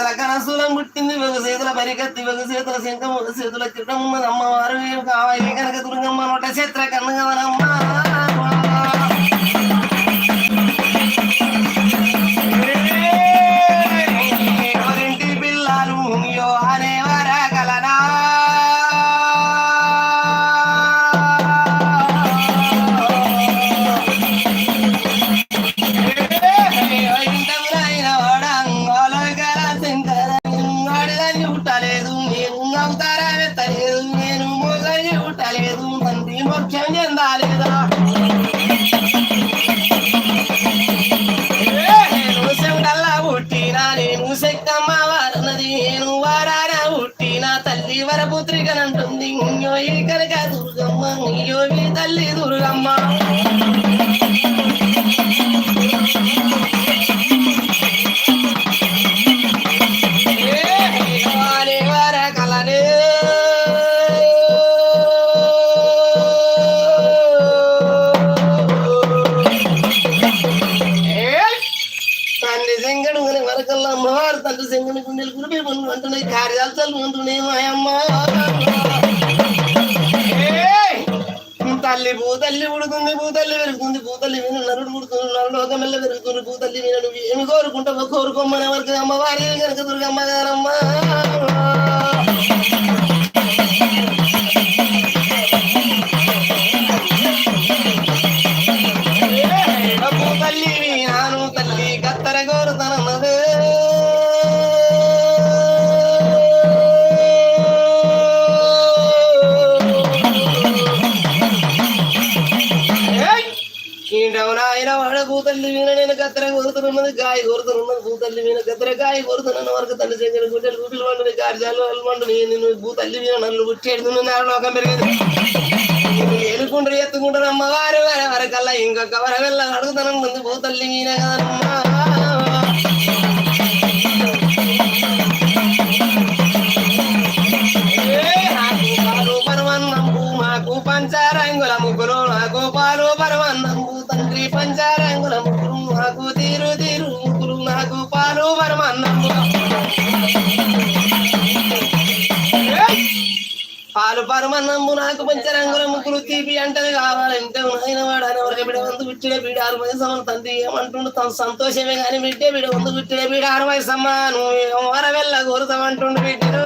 చేతుల కనసూలం పుట్టింది ఒక చేతుల పరిగెత్తి ఒక చేతుల శంఖం ఒక చేతుల చిట్టం ఉన్నది అమ్మవారు ఏం కావాలి కనుక దుర్గమ్మ నోట చిత్ర కన్ను కదనమ్మా వరపుత్రికనంటుంది అయ్యో ఈ కనక దుర్గమ్మ అయ్యో మీ తల్లి దుర్గమ్మ? భూతల్లి భూతల్లి పెరుగుతుంది భూతల్లి మీద నరుడు ఉడుతుంది నరుడు ఒక పెరుగుతుంది భూతల్లి మీద నువ్వు ఏమి కోరుకుంటావో కోరుకోమ్మని వరకు అమ్మవారి కనుక దుర్గమ్మ గారమ్మ. గుడ్డలు వండుని కార్యాలు వాళ్ళు నేను భూతల్లి వీణ నన్ను పుట్టేడు నువ్వు లోకం పెరిగింది. ఎలుకుండ్రు ఎత్తుకుంటారు అమ్మవారు వారి వరకల్లా ఇంకొక వర వెళ్ళ అడుగుతాను ముందు భూతల్లి వీణ కదమ్మా. పంచారంగుల ముగ్గురు నా గోపాలు పరమన్నంబు తండ్రి పంచారంగుల పరమన్నంబు నాకు పంచరంగుల ముగ్గురు తీపి అంటది కావాలంటే ఆయన వాడు అని వరకు బిడ వంద బిట్టిడే బిడ ఆరు వయసమ్మ తండ్రి ఏమంటుండు? తన సంతోషమే కానీ బిడ్డే బిడ వంద బిట్టిడే బిడ ఆరు సమాను నువ్వు వర వెళ్ళ కోరుతామంటుండు బిడ్డను?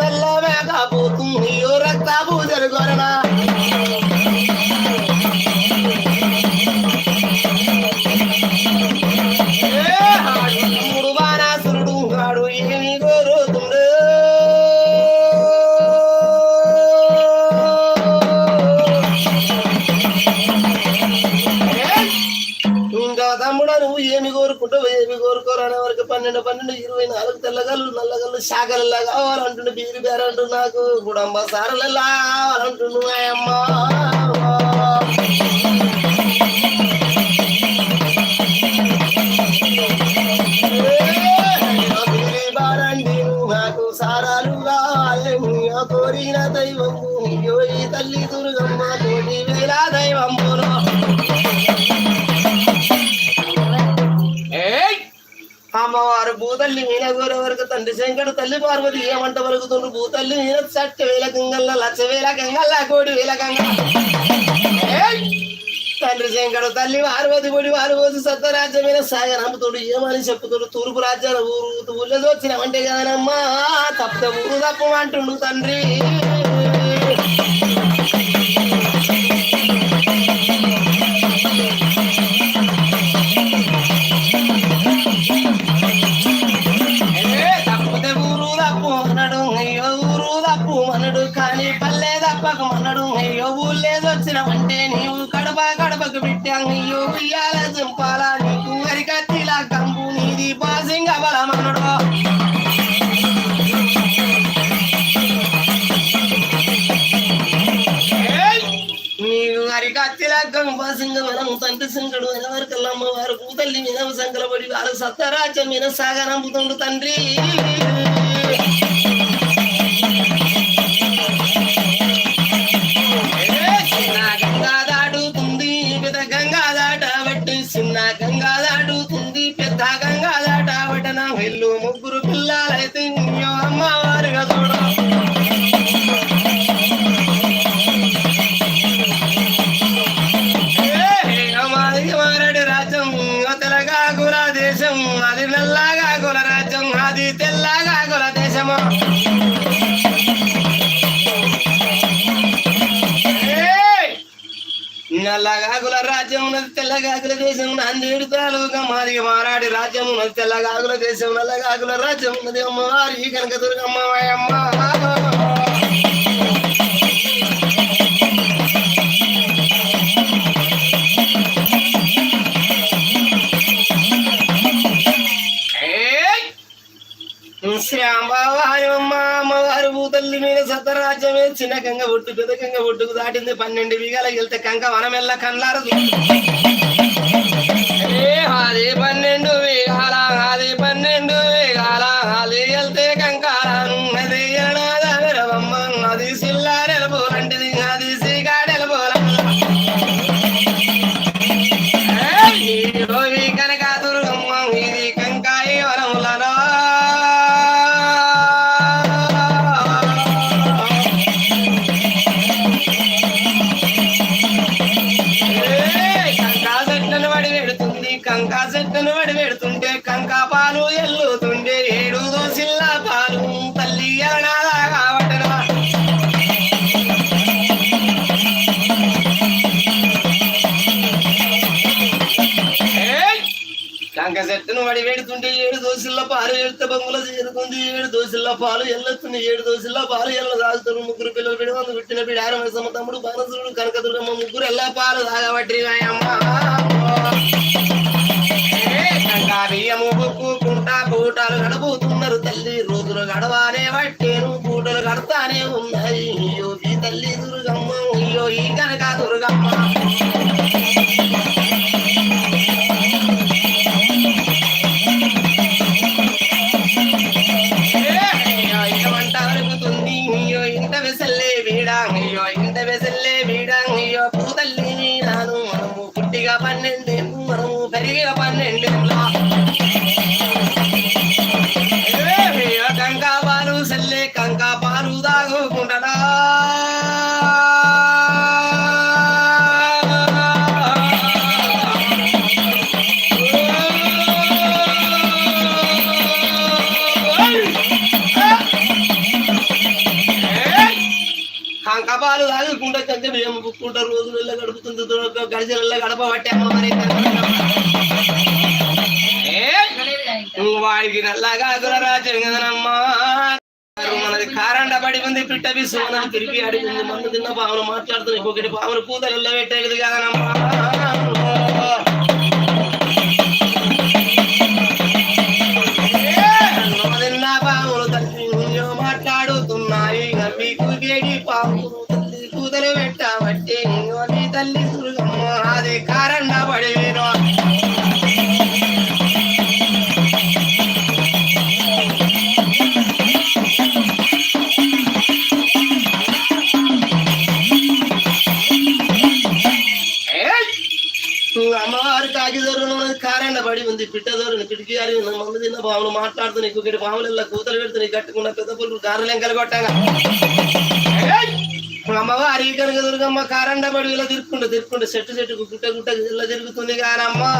నాకు నల్ల మేకపోతూ అయ్యో రక్త పూజలు కొరనా పన్నెండు ఇరవై నాలుగు తెల్లగల్లు నల్లగల్లు శాఖలలా కావాలంటుండు బీరి బేరంటు నాకు. గుడంబ సారలలా కావాలంటుండు మా కోరిన దైవము తల్లి దుర్గమ్మ కోటి వేల దైవమును అమ్మవారు భూతల్లి మీన గోర వరకు తండ్రి శంకరు తల్లి పార్వతి ఏమంట వరకుతుండ్రు భూతల్లి మీన చట్ట వేల గంగల్ల లక్ష వేల గంగల్ల కోడి వేల గంగ తండ్రి శంకరు తల్లి పార్వతి పొడి పార్వతి సత్యరాజ్యమైన నమ్ముతుడు ఏమని చెప్పుతుడు తూర్పు రాజ్యాల ఊరు ఊళ్ళో వచ్చినామంటే కదనమ్మా తప్ప ఊరు తప్పమంటుండు తండ్రి. సంకడు ఎనవరకల్ అమ్మవారు. కూతల్లి మీద సంకలపడి వారు సత్తరాజ్యం మీద సాగనంపుతుండు తండ్రి. తెల్లగాకుల దేశం నందేడు తాలూకా మాది మారాడి రాజ్యము. నది తెల్లగాకుల దేశం నల్లగాకుల రాజ్యం ఉన్నది అమ్మవారి కనక దుర్గమ్మ అమ్మ భూతల్లి రాజ్యమే చిన్న కంగ ఒట్టు పెద్ద కంగ ఒట్టుకు దాటింది పన్నెండు బిగాల వెళ్తే కంక వనమెల్ల కన్నారదు ఏ హాది పన్నెండు వీగాల హాది పన్నెండు వీగాల హాది వెళ్తే దోశల్లో బంగుల చేరుకుంది ఏడు దోశల్లో పాలు ఎల్లొస్తుంది ఏడు దోశల్లో పాలు ఎల్ల తాగుతారు ముగ్గురు పిల్లలు బిడి వంద పెట్టిన బిడి ఆరు తమ్ముడు బానసురుడు కనకదుర్గమ్మ ముగ్గురు ఎల్ల పాలు తాగబట్టి కంకా కూటాలు గడబోతున్నారు తల్లి. రోజులు గడవానే పట్టేను కూటలు గడతానే ఉన్నాయి. తల్లి దుర్గమ్మ పాలు తాగుకుంటా కంచె బియ్యం బుక్కుంటా రోజు గడుపుతుంది గడిచెల గడప పట్టే మరి వాడికి నల్లగా రాజ్యం మనది కారండ పడి ఉంది పిట్ట విశ్వనం తిరిగి అడిగింది. మన్ను తిన్న పావును మాట్లాడుతున్నాయి ఒకటి పావును కూతలు పెట్టేది కదనమ్మా అమ్మవారు కాకిదోరు కారెండ పడి ఉంది పిట్టదోరుని పిటికి గారి మమ్మీ తిన్న పాములు మాట్లాడుతూ నీకు ఇక్కడ పాముల కూతలు పెడుతూ నీకు కట్టుకున్న పెద్ద పులు గారు లెంకలు కొట్టాగా అమ్మవారి కనుక దుర్గమ్మ కారెండ పడి ఇలా తిరుక్కుంటూ తిరుక్కుంటూ చెట్టు చెట్టుకు గుట్ట గుట్ట ఇలా తిరుగుతుంది కానమ్మా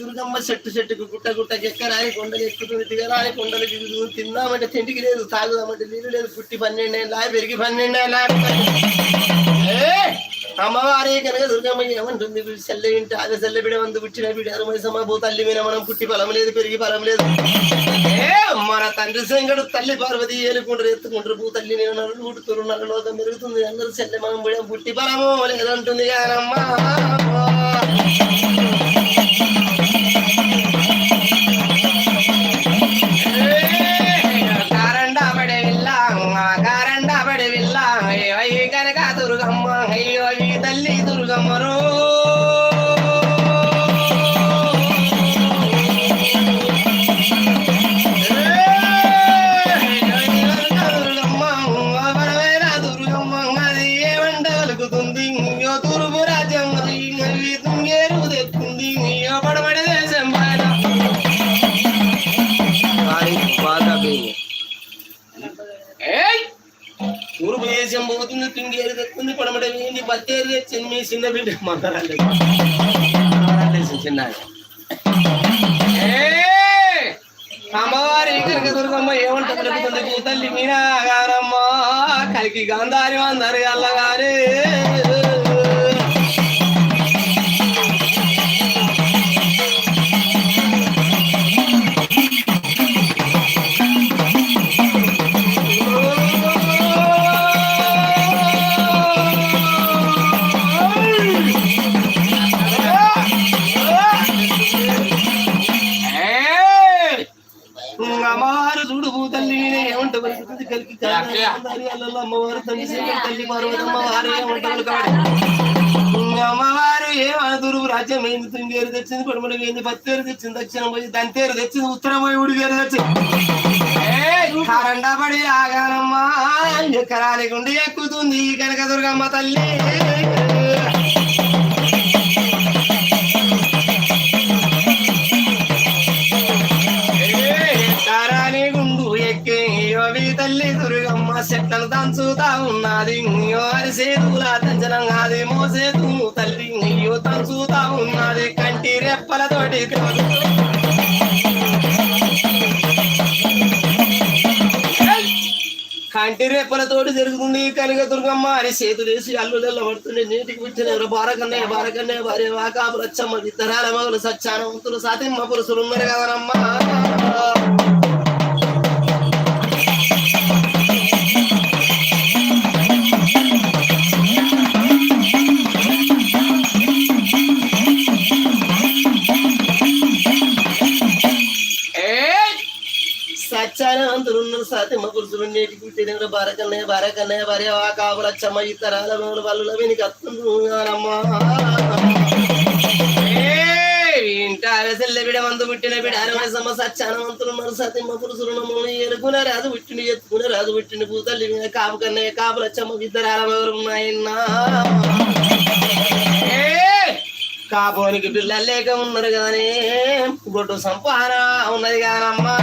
దుర్గమ్మ చెట్టు చెట్టుకు గుట్ట గుట్టకి ఎక్కరాని కొండలు ఎక్కుతుంది దిగరాని కొండలు దిగుతుంది తిందామంటే తిండికి లేదు తాగుదామంటే నీళ్ళు లేదు. పుట్టి పన్నెండేళ్ళ పెరిగి పన్నెండేళ్ళ అమ్మవారే కనుక దుర్గమ్మ ఏమంటుంది? సెల్ల ఇంటి అదే సెల్ల బిడ వంద పుట్టిన బిడ అరవై భూ తల్లి మీద మనం పుట్టి ఫలం లేదు పెరిగి ఫలం లేదు. ఏ మన తండ్రి సంగడు తల్లి పార్వతి ఏలుకుంటారు ఎత్తుకుంటారు. భూ తల్లి నరులు పుట్టుతున్నారు లోకం పెరుగుతుంది. అందరూ చెల్లె మనం పుట్టి ఫలము లేదంటుంది కానమ్మా వేయండి చిన్న మీ చిన్న బిడ్డ మందరాలు చిన్న అమ్మవారి కనుక దుర్గమ్మ ఏమంటుంది తల్లి మీనా గారమ్మ కలికి గాంధారి అందరు అల్లగారే. అమ్మవారు తల్లి తల్లి పార్వతమ్మ వారు ఏమంట పలుకాడు అమ్మవారు ఏమదురు రాజ్యం ఏంది తుంగేరు తెచ్చింది పడమల ఏంది పత్తేరు తెచ్చింది దక్షిణం పోయి దంతేరు తెచ్చింది ఉత్తరం పోయి ఉడిగేరు తెచ్చింది. కారండా పడి ఆగానమ్మా ఎక్కరాని గుండి ఎక్కుతుంది కనక దుర్గమ్మ తల్లి. చెట్లను ఉన్నది అయ్యో సేతుల దంచనం మోసేతు తల్లి. అయ్యో దంచుతా ఉన్నది కంటి రెప్పలతోటి. కంటి రేపలతోటి జరుగుతుంది కనుక దుర్గమ్మ. అని చేతులేసి అల్లులలో పడుతుండే. నీటికి పుట్టిన బారకన్నే బారకన్నే భార్య వాకాపులు వచ్చమ్మ ఇద్దరాల మగులు సచ్చానవంతులు సాతిమ్మ పురుషులు ఉన్నారు కదనమ్మా. పురుషులు నీటికి పుట్టిన బారకన్నే బారకన్నే భార్య వాకాపులు వచ్చమ్మ ఇద్దరాల మగులు వాళ్ళు వెనుక వస్తున్నారమ్మా ఇంటార సెల్ల బిడ మందు పుట్టిన బిడ అరవై సమ సత్యానవంతులు ఉన్నారు సతిమ్మ పురుషులు మమ్మల్ని ఎరుకునే రాజు పుట్టిండి ఎత్తుకునే రాజు పుట్టిండి పూతల్లి మీద కాపు కన్నే కాపులు వచ్చమ్మ ఇద్దరు ఆలమగరు ఉన్నాయన్నా కాపోనికి పిల్లలు లేక ఉన్నారు కానీ గొడ్డు సంపాన ఉన్నది కానమ్మా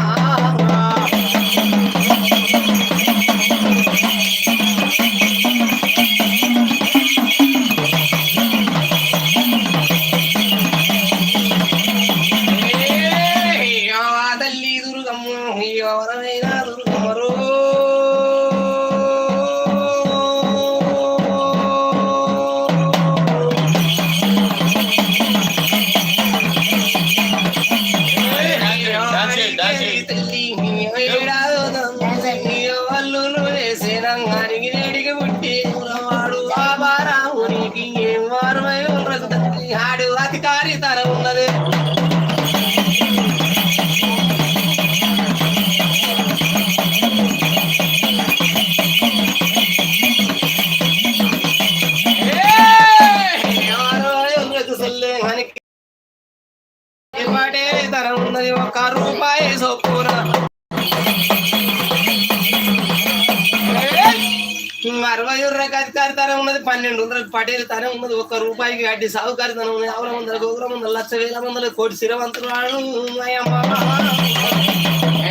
తరం ఉన్నది పన్నెండు వందల పటేలు తరం ఉన్నది. ఒక్క రూపాయికి అడ్డి సాగుకారి తనం ఉన్నది. ఆవుల వందల గోగుల వందల లక్ష వేల వందల కోటి శిరవంతులు వాడు ఉన్నాయమ్మా.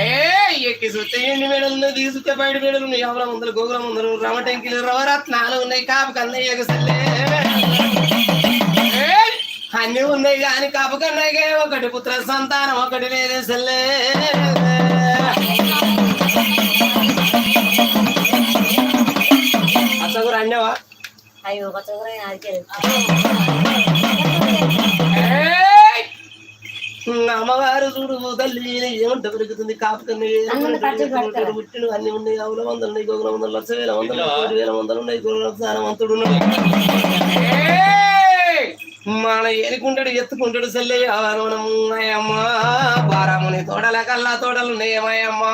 ఏయ్, ఎక్కి సుత్తే ఎండి మేడలు ఉన్నాయి బయట మేడలు ఉన్నాయి ఆవుల వందల గోగుల వందలు రమటంకిలు రవరత్నాలు ఉన్నాయి. కాపు కన్నయ్యకు సల్లే అన్ని ఉన్నాయి కాని కాపు కన్నాకే ఒకటి పుత్ర సంతానం ఒకటి లేదే సల్లే అన్నవా అయ్యో! అమ్మవారు చూడు తల్లి ఏమంట పెరుగుతుంది కాపు అన్నం ఖర్చు పెడతారు. పుట్టిన అన్ని ఉన్నాయి ఆవుల వందలు ఉన్నాయి గోగుల వందలు లక్ష వేల వందలు కోటి వేల వందలు ఉన్నాయి గోగుల స్థానవంతుడు మన ఏనుకుంటాడు ఎత్తుకుంటాడు సెల్లే అమ్మా బారాముని తోడల కల్లా తోడలు ఉన్నాయమ్మా.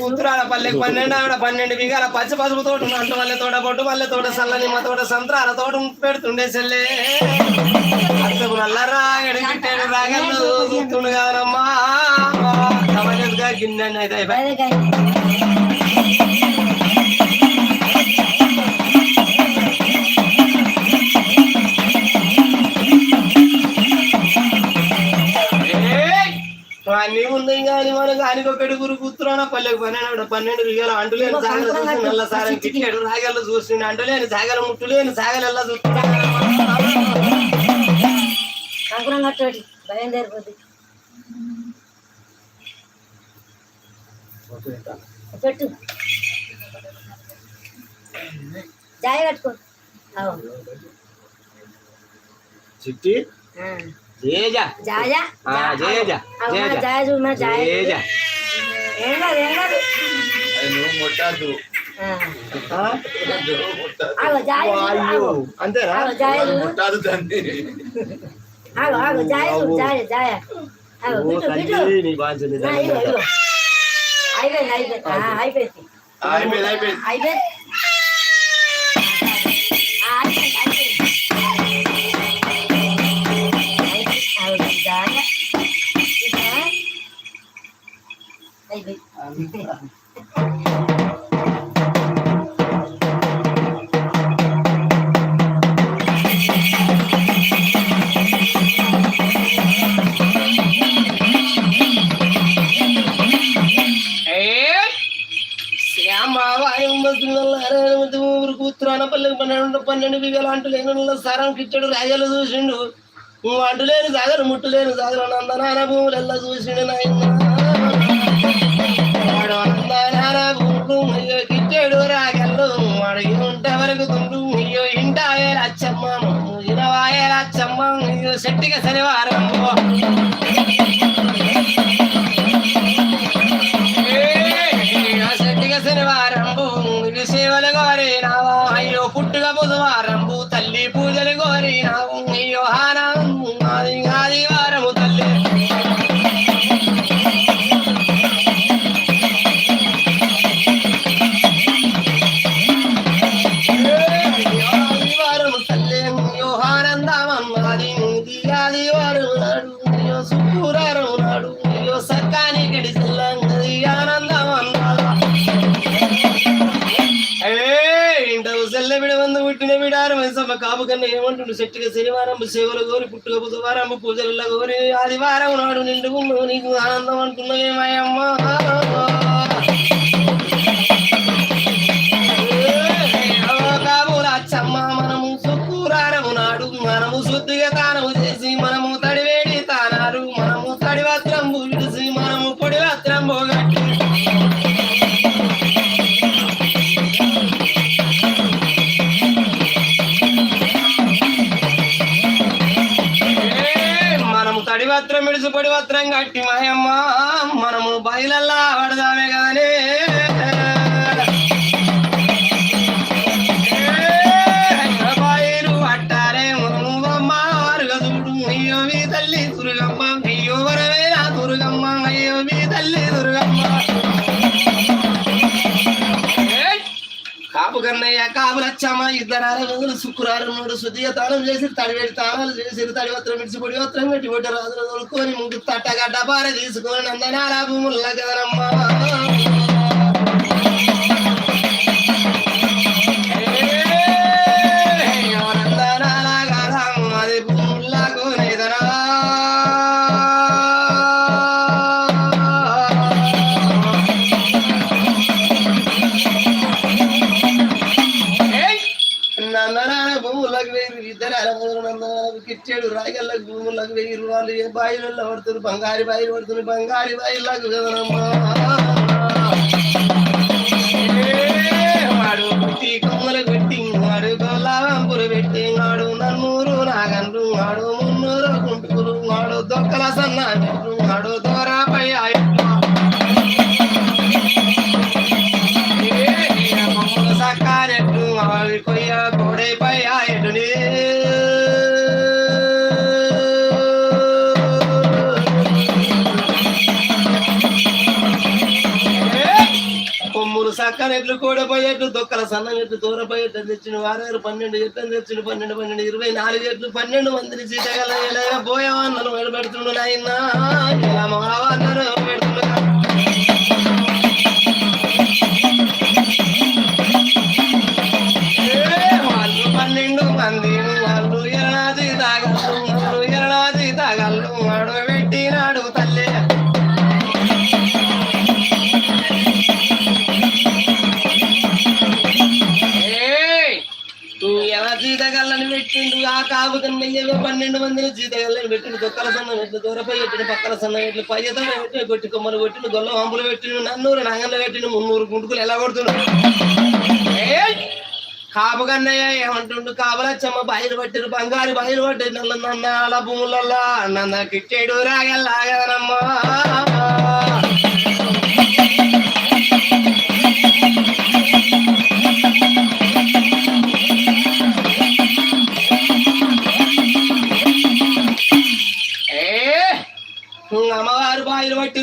కూతురాల పల్లెకి పన్నెండు ఆవిడ పన్నెండు బిగాల పచ్చి పసుపు తోట అంటు మల్లె తోట పొట్టు మల్లె తోట సల్లని మా తోట సంత్రాల తోట పెడుతుండే సెల్లే అత్తకు నల్ల రాగడి గిట్టేడు రాగళ్ళు చూస్తుండు కాదమ్మా. గిన్నె అయితే ఉన్నాయి కానీ మనకు ఆయనకు ఒకటి గురు కూతురాన పల్లెకు పన్నెండు పన్నెండు బిగాలు అంటులేని సాగలు చూసి నల్ల సారం కిట్టాడు రాగళ్ళు చూసిండు. అంటులేని సాగలు ముట్టులేని సాగలు ఎలా చూస్తున్నాడు కంకురం కట్టోటి బయలుదేరిపోతుంది పెట్టు. జాయ కట్టుకో. చిట్టి. జేజ జాయ ఆ, జేజ అవు, మన జేజ జాయ చూడు మన జాయ జేజ ఏం కాదు ఏం కాదు నువ్వు ముట్టద్దు ఆ. ఆ? ఆగో జాయ చూడు, అయ్యో ఆగో. అంతేనా ఆగో జాయ చూడు ముట్టదు తండ్రి ఆగో ఆగో జాయ చూడు జాయ జాయ ఆగో ఓ బిట్టు బిట్టు తల్లి నీ బాధ్యత నా, ఇగో ఇగో అయిపోయింది అయిపోయింది ఆ, అయిపోయింది అయిపోయింది అయిపోయింది అయిపోయింది ఊరు కూతురాన పల్లెకి పన్నెండు పన్నెండు బిగలు అంటులేను సరం కిచ్చడు రాజాలు చూసిండు నువ్వు అంటులేని సాగరు ముట్టులేని సాగరు నందనాన భూములెల్లా చూసిండు నాయన వాడు నందనాన భూములు అయ్యో కిచ్చాడు రాగల్లు ఉంటే వరకు తుండు అయ్యో ఇంటాయే లచ్చమ్మ ఇరవాయే లచ్చమ్మ అయ్యో శెట్టిగా శనివారం. కన్నా ఏమంటుండు? చెట్టుగా శనివారం సేవలు గోరి పుట్టుక బుధవారం పూజల గోరి ఆదివారం నాడు నిండుకున్నావు నీకు ఆనందం అంటున్నావేమయ్యమ్మ ఏమయ్యమ్మా మాత్రం తడి వస్త్రం వస్త్రం కట్టి మాయమ్మ మనము బయలల్లా పడదామే గానే ఇద్దరాల శుక్రవారం మూడు శుద్ధిగా తాళం చేసి తడివేడి తాళాలు చేసి తడి వత్రం విడిచి పొడి వత్రం పెట్టి పొట్టి రాజులు తొలుకొని ముందు తట్టగడ్డ పార తీసుకొని నందనాల భూముల కదనమ్మా రాయగల్లకు భూములకు వెయ్యి రుణాలు ఏ బాయిలలో పడుతున్నారు బంగారు బాయిలు పడుతున్నారు బంగారు బాయిలకు కదనమ్మా. వాడు పెట్టి కొమ్మలు పెట్టి గోలావంపులు పెట్టి నన్నూరు నాగన్లు మున్నూరు గుంటూరు దొక్కల సన్నాడు దోరాపై ఆయన సక్కన ఎట్లు కూడపోయేట్లు దొక్కల సన్నం ఎట్లు దూరపోయేట్లు తెచ్చిన వారారు పన్నెండు ఎట్లు తెచ్చిన పన్నెండు పన్నెండు ఇరవై నాలుగు ఎట్లు పన్నెండు మందిని సీతగల పోయేవాన్నను పెడుతుండు నాయన ఇలా మావాన్నను పన్నెండు మందిని జీతగల్లని పెట్టిన దొక్కల సన్న ఎట్లు దూరపై పెట్టిన పక్కల సన్న పెట్టిన పయ్యత పెట్టిన కొట్టి కొమ్మలు పెట్టిన గొల్ల వంపులు పెట్టిన నన్నూరు నాగంలో పెట్టిన మున్నూరు గుంటుకులు ఎలా కొడుతున్నాడు? ఏయ్! కాపు కన్నయ్య ఏమంటుండు? కాపలచ్చమ్మ బయలు పట్టిరు బంగారు బయలు పట్టి నల్ల నన్న అలా భూములల్లా నన్న కిట్టేడు రాగల్లాగదనమ్మా.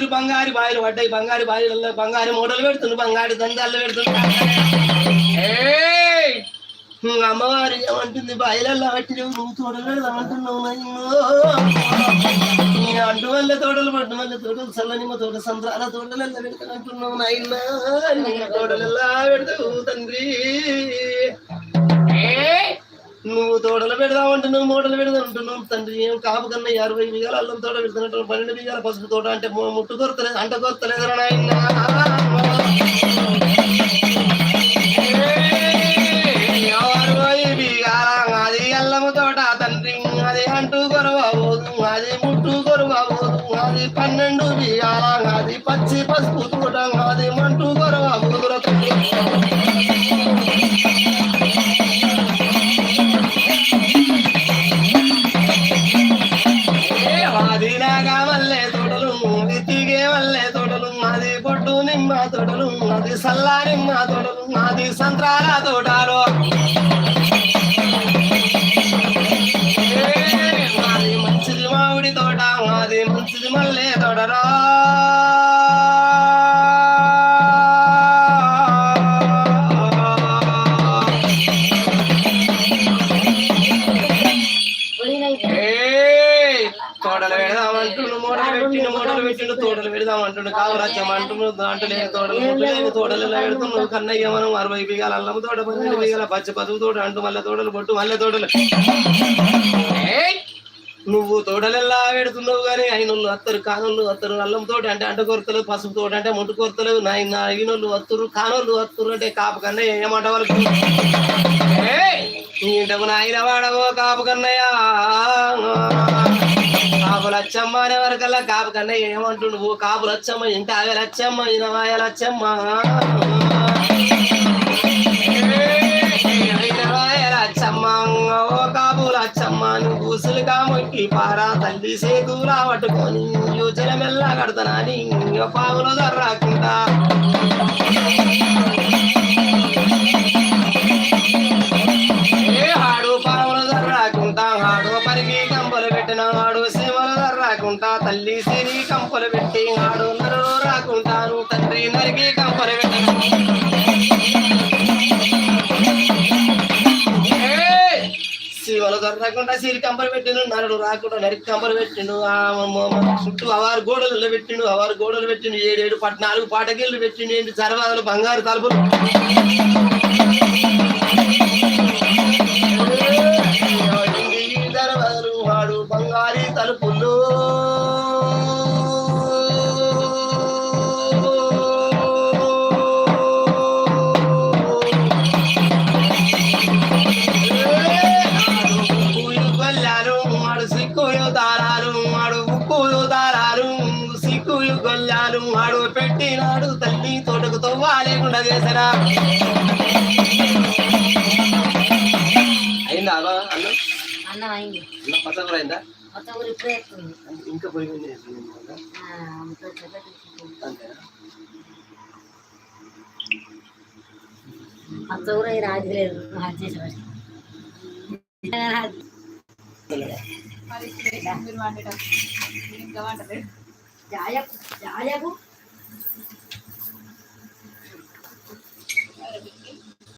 బంగారు బాయిలు పడ్డాయి. బంగారు బాయిలలో బంగారు మూటలు పెడుతుంది బంగారు దందాలు పెడుతుంది అమ్మవారు ఏమంటుంది? బాయిలలో పట్టినవు నువ్వు తోడలు పెడదామంటున్నావు నీ అంటు వల్ల తోటలు పడ్డ వల్ల తోటలు చల్లనిమ్మ తోట సంద్రాల తోటలు ఎలా పెడతానంటున్నావు నాయన. నీ తోటలు ఎలా పెడతావు తండ్రి! నువ్వు తోటలు పెడదామంటున్నావు మూటలు పెడదామంటున్నావు. తండ్రి ఏం కాపు కన్నా అరవై బిగాల అల్లం తోట పెడుతున్నట్టు పన్నెండు బిగాల పసుపు తోట అంటే ముట్టు కొరతలేదు అంట కొరతలేదు అది అల్లము తోట తండ్రి అది అంటూ కొరవబోదు అది ముట్టు కొరవబోదు అది పన్నెండు బియ్యాల అది పచ్చి పసుపు తోటలు పెడదామంటుండు కావరచ్చం అంటుండు దాంట్లో లేని తోటలు ముట్టు లేని తోటలు పెడుతున్నావు కన్నయ్య మనం అరవై బిగాల అల్లము తోట పన్నెండు బిగాల పచ్చి పసుపు తోట అంటూ మల్లె తోటలు పొట్టు మల్లె తోటలు! నువ్వు తోటలెల్లా పెడుతున్నావు కానీ అయినోళ్ళు అత్తరు కానోళ్ళు అత్తరు అల్లం తోట అంటే అంట కొరతలు పసుపు తోట అంటే ముట్టు కొరతలు నాయన అయినోళ్ళు వత్తురు కానోళ్ళు వత్తురు అంటే కాపు కన్నయ్య ఏమాట వాళ్ళకి! నీ ఇంటకు నాయన వాడవో కాపు కన్నయ్య. కాపు లచ్చమ్మ అనే వరకల్లా కాపు కన్నా ఏమంటుండు? నువ్వు కాపు లచ్చమ్మ ఇంత ఆగే లచ్చమ్మ ఇనవాయ లచ్చమ్మ ఓ కాపు లచ్చమ్మ నువ్వు ఉసులుగా మొక్కి పారా తల్లి సేతులా పట్టుకొని యోచన మెల్ల కడతానని పాములు దర్రాకుండా కంపలు పెట్టి నరు రాకుంటాను తండ్రి నరికి కంపలు పెట్టిన దొరకకుండా సిరి కంపలు పెట్టిండు నరుడు రాకుండా నరికి కంపలు పెట్టిండు. ఆ చుట్టూ అవారు గోడలు పెట్టిండు అవారు గోడలు పెట్టిండు. ఏడేడు పద్నాలుగు పాటగిళ్ళు పెట్టిండు ఏంటి సర్వాదులు బంగారు తలుపులు? దర్వాజలు వాడు బంగారీ తలుపులు. చేసరా అయిందా అలా అన్న? అన్నం అయింది. అన్న పచ్చ కూడా అయిందా? మొత్తం ఊరు ఇప్పుడే ఎక్కుంది ఇంకా పోయి మీద వేసుకుని ఉందా? మొత్తం చెత్త తీసుకుంటుంది. అంతేనా? అంత ఊరు అయి రాజు లేదు. అది చేసేవాడు జాయకు జాయకు.